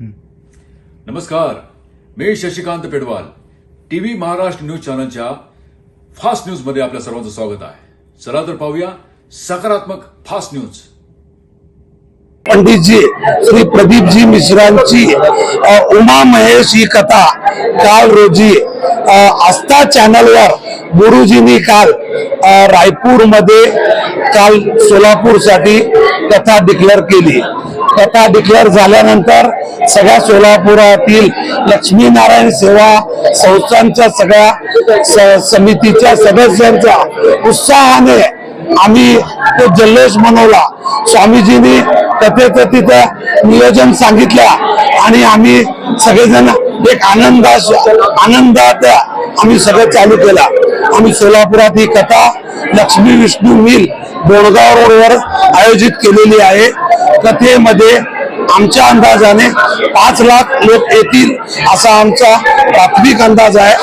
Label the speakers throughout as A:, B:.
A: नमस्कार मी Shashikant Pedwal. TV Maharashtra news चॅनलच्या फास्ट न्यूजमध्ये आपल्या सर्वांचं स्वागत आहे. चला तर पाहूया सकारात्मक फास्ट न्यूज.
B: पंडितजी श्री प्रदीपजी मिश्रांची उमा महेश ही कथा काल रोजी आस्था चॅनलवर गुरुजींनी काल रायपूरमध्ये काल सोलापूरसाठी कथा डिक्लेअर केली. कथा डिक्लेअर झाल्यानंतर सगळ्या सोलापुरातील लक्ष्मीनारायण सेवा संस्थांच्या सगळ्या स- समितीच्या सदस्यांच्या उत्साहाने आम्ही तो जल्लोष मनवला. स्वामीजींनी तथेच तिथं नियोजन सांगितल्या आणि आम्ही सगळेजण एक आनंदा आनंदात आम्ही सगळं चालू केला. आम्ही सोलापुरात ही कथा लक्ष्मी विष्णू मिल बोडगाव रोडवर आयोजित केलेली आहे. कथेमध्ये आमच्या अंदाजाने पाच लाख लोक येतील असा आमचा प्राथमिक अंदाज आहे.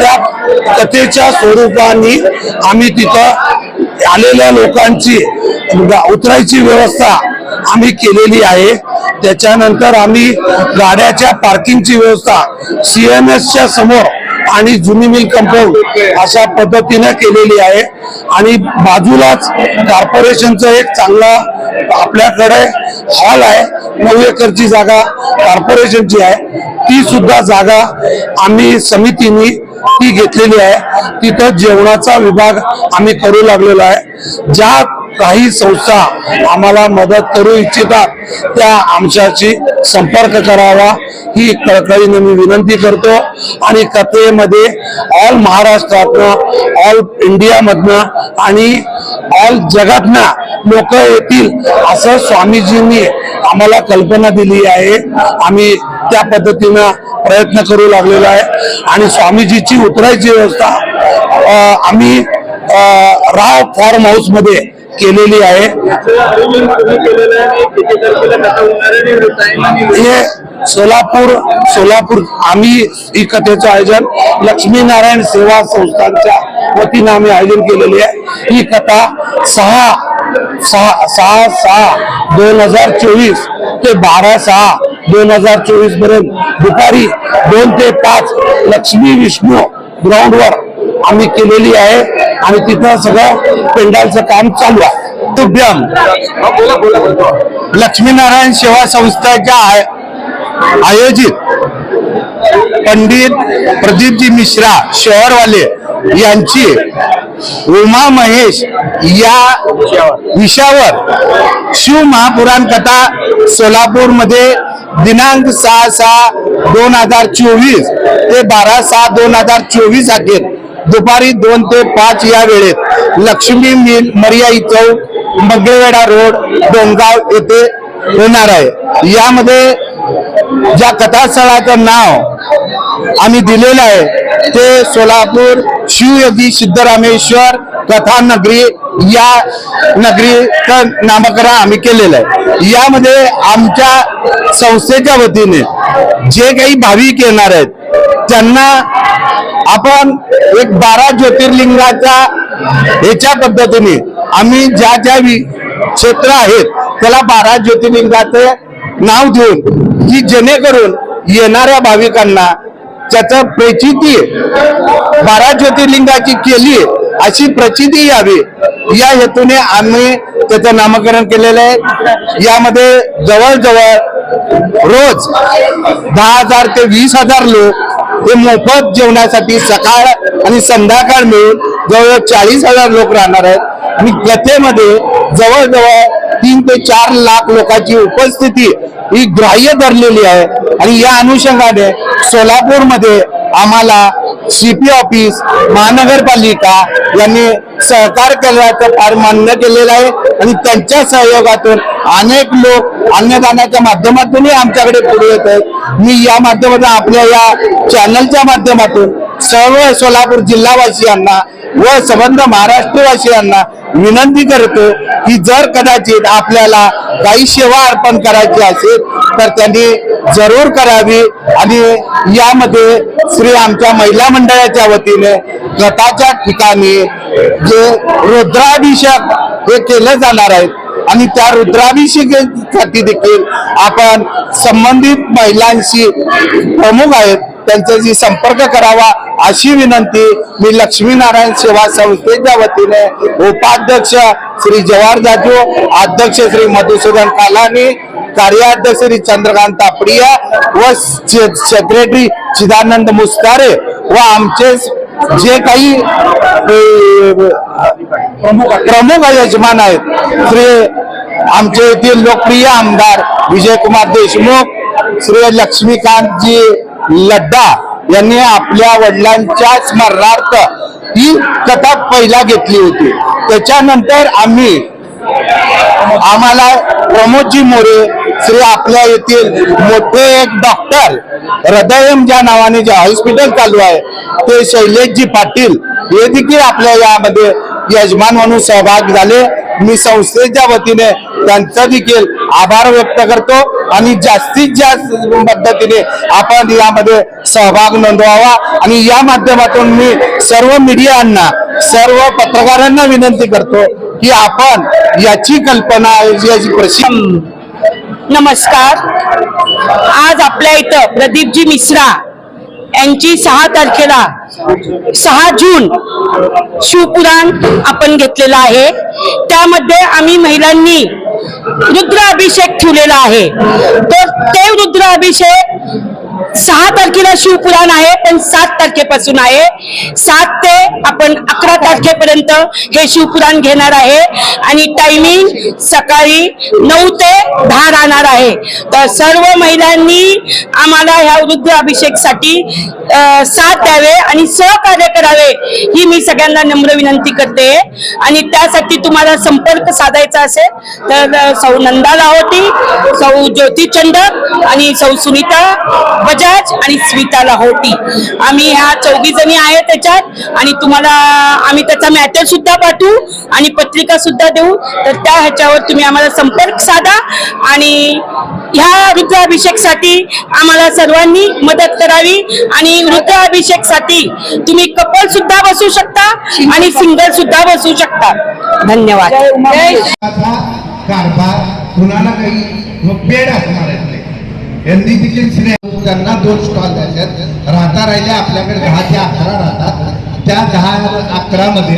B: त्या कथेच्या स्वरूपाने आम्ही तिथं आलेल्या लोकांची गा- उतरायची व्यवस्था आम्ही केलेली आहे. त्याच्यानंतर आम्ही गाड्याच्या पार्किंगची व्यवस्था सी एन एसच्या समोर आणि जुनी मिल कंपाऊंड अशा पद्धतीने केलेली आहे. आणि बाजूलाच कॉर्पोरेशनचं एक चांगला आपल्याकडे हॉल आहे नऊ एकरची जागा कॉर्पोरेशनची आहे. ती सुद्धा जागा आम्ही समितीने ती घेतलेली आहे. तिथं जेवणाचा विभाग आम्ही करू लागलेलो आहे. ज्या काही संस्था आम्हाला मदत करू इच्छितात त्या आमच्याशी संपर्क करावा. ही कळकळीने मी विनंती करतो. आणि कथेमध्ये ऑल महाराष्ट्रातनं ऑल इंडियामधनं आणि ऑल जगातनं लोक येतील असं स्वामीजींनी आम्हाला कल्पना दिली आहे. आम्ही त्या पद्धतीनं प्रयत्न करू लागलेलो आहे. आणि स्वामीजीची उतरायची व्यवस्था आम्ही राव फार्म हाऊसमध्ये केलेली आहे. हे सोलापूर सोलापूर आम्ही ही कथेचं आयोजन लक्ष्मीनारायण सेवा संस्थांच्या वतीनं आम्ही आयोजन केलेली आहे. ही कथा सहा सहा सहा सहा दोन हजार चोवीस ते बारा सहा दोन हजार चोवीसपर्यंत दुपारी दोन ते पाच लक्ष्मी विष्णू ग्राउंडवर आम्ही केलेली आहे. आणि तिथं सगळं पेंडालचं काम चालू आहे. तुभ्यम लक्ष्मीनारायण सेवा संस्थेच्या आयोजित पंडित प्रदीपजी मिश्रा शहरवाले यांची उमा महेश या विषयावर शिव महापुराण कथा सोलापूरमध्ये दिनांक सहा सहा दोन हजार चोवीस ते बारा सहा दोन हजार चोवीस अखेर दुपारी दोन ते पाच या वेळेत लक्ष्मी मिल मर्याई चौक मंगळवेढा रोड डोंगाव येथे होणार आहे. यामध्ये ज्या कथास्थळाचं नाव आम्ही दिलेलं आहे ते सोलापूर शिवयोगी सिद्धरामेश्वर कथा नगरी या नगरीचं नामकरण आम्ही केलेलं आहे. यामध्ये आमच्या संस्थेच्या वतीने जे काही भाविक येणार आहेत त्यांना आपण एक बारा ज्योतिर्लिंगाच्या ह्याच्या पद्धतीने आम्ही ज्या ज्या वि- क्षेत्र आहेत त्याला बारा ज्योतिर्लिंगाचे नाव देऊन की जेणेकरून येणाऱ्या भाविकांना त्याचं प्रचिती बारा ज्योतिर्लिंगाची केली अशी प्रचिती यावी. या हेतूने आम्ही त्याचं नामकरण केलेलं आहे. यामध्ये जवळजवळ रोज दहा हजार ते वीस हजार लोक हे मोफत जेवणासाठी सकाळ आणि संध्याकाळ मिळून जवळजवळ चाळीस हजार लोक राहणार आहेत. आणि कथेमध्ये जवळजवळ तीन ते चार लाख लोकांची उपस्थिती ही ग्राह्य धरलेली आहे. आणि या अनुषंगाने सोलापूरमध्ये आम्हाला सीपी ऑफिस महानगरपालिका यांनी सहकार केल्याचं फार मान्य केलेलं आहे. आणि त्यांच्या सहयोगातून अनेक लोक अन्नदानाच्या माध्यमातूनही आमच्याकडे पुढे येत आहेत. मी या माध्यमातून आपल्या या चॅनलच्या माध्यमातून सर्व सोलापूर जिल्हावासियांना व संबंध महाराष्ट्रवासियांना विनंती करतो की जर कदाचित आपल्याला काही सेवा अर्पण करायची असेल तर त्यांनी जरूर करावी आणि यामध्ये श्री आमच्या महिला मंडळाच्या वतीने गटाच्या ठिकाणी जे रुद्राभिषेक हे केले जाणार आहेत आणि त्या रुद्राभिषेकासाठी देखील आपण संबंधित महिलांशी प्रमुख आहेत. त्यांच्याशी संपर्क करावा अशी विनंती मी लक्ष्मीनारायण सेवा संस्थेच्या वतीने उपाध्यक्ष श्री जवाहर जाजू अध्यक्ष श्री मधुसूदन कालानी कार्याध्यक्ष श्री चंद्रकांत तापडिया व सेक्रेटरी चिदानंद मुस्तारे व आमचे जे काही प्रमुख यजमान आहेत श्री आमचे येथील लोकप्रिय आमदार विजयकुमार देशमुख श्री लक्ष्मीकांतजी लड्डा यांनी आपल्या वडिलांच्या स्मरणार्थ ही कथा पहिला घेतली होती. त्याच्यानंतर आम्ही आम्हाला प्रमोदजी मोरे श्री आपल्या येथील मोठे एक डॉक्टर हृदयम ज्या नावाने जे हॉस्पिटल चालू आहे ते शैलेशजी पाटील हे देखील आपल्या यामध्ये यजमान म्हणून सहभाग झाले. मी संस्थेच्या वतीने त्यांचा देखील आभार व्यक्त करतो आणि जास्तीत जास्त पद्धतीने आपण यामध्ये सहभाग नोंदवावा आणि या माध्यमातून मी सर्व मीडियांना सर्व पत्रकारांना विनंती करतो की आपण याची कल्पना याची प्रशिक्षण
C: नमस्कार. आज आपल्या इथं प्रदीपजी मिश्रा यांची सहा तारखेला सहा जून शिवपुराण आपण घेतलेलं आहे. त्यामध्ये आम्ही महिलांनी रुद्राभिषेक ठेवलेला आहे. तर ते रुद्राभिषेक सहा तारखेला शिवपुराण आहे पण सात तारखेपासून आहे. सात ते आपण अकरा तारखेपर्यंत हे शिवपुराण घेणार आहे. आणि टायमिंग सकाळी नऊ ते दहा राहणार आहे. तर सर्व महिलांनी आम्हाला ह्या वृद्ध अभिषेकसाठी साथ द्यावे आणि सहकार्य करावे ही मी सगळ्यांना नम्र विनंती करते. आणि त्यासाठी तुम्हाला संपर्क साधायचा असेल तर सौ नंदा लाहोटी सौ ज्योती चंदक आणि सौ सुनीता बजाज आणि स्मिता लाहोटी आम्ही ह्या चौघी जणी आहे त्याच्यात आणि तुम्हाला आम्ही त्याचा मॅटर सुद्धा पाठवू आणि पत्रिका सुद्धा देऊ. तर त्या ह्याच्यावर तुम्ही आम्हाला संपर्क साधा आणि ह्या रुद्राभिषेकसाठी आम्हाला सर्वांनी मदत करावी आणि रुद्राभिषेकसाठी तुम्ही कपल सुद्धा बसू शकता आणि सिंगल सुद्धा बसू शकता. धन्यवाद.
D: कारभार कुणाला काही असणार यांनी देखील सिनेमा त्यांना दोन स्टॉल द्यायचे राहता राहिले आपल्याकडे दहा ते अकरा राहतात. त्या दहा अकरा मध्ये